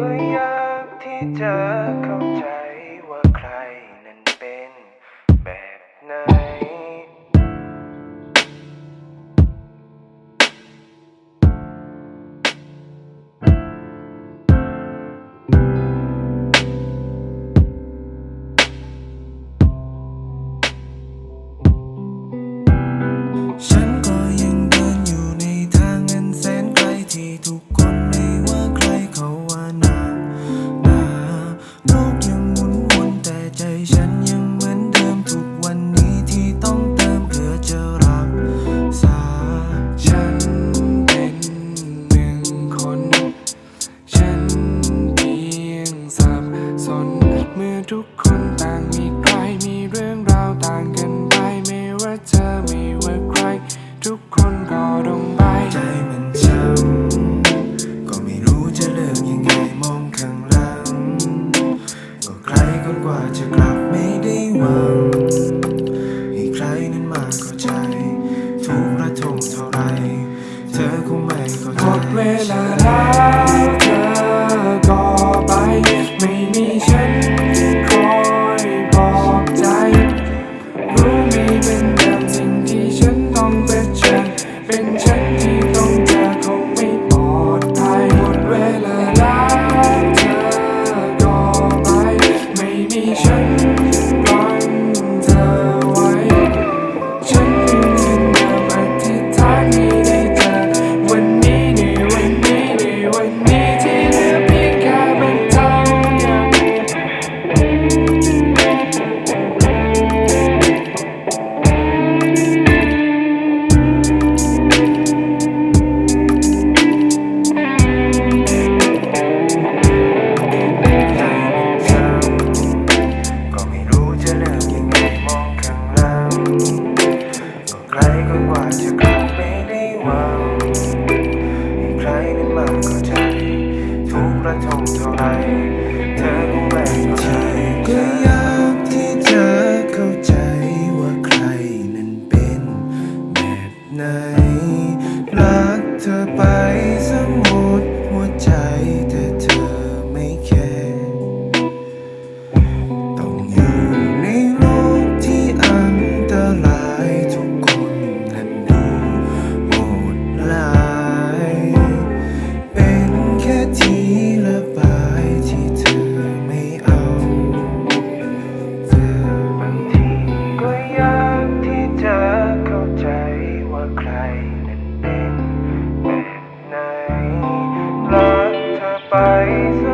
ก็ยากที่จะเข้าใจว่าใครนั้นเป็นแบบไหฉัน to ไม่นมากก็ใช่ทุกระทมเท่าไรเธอ eyes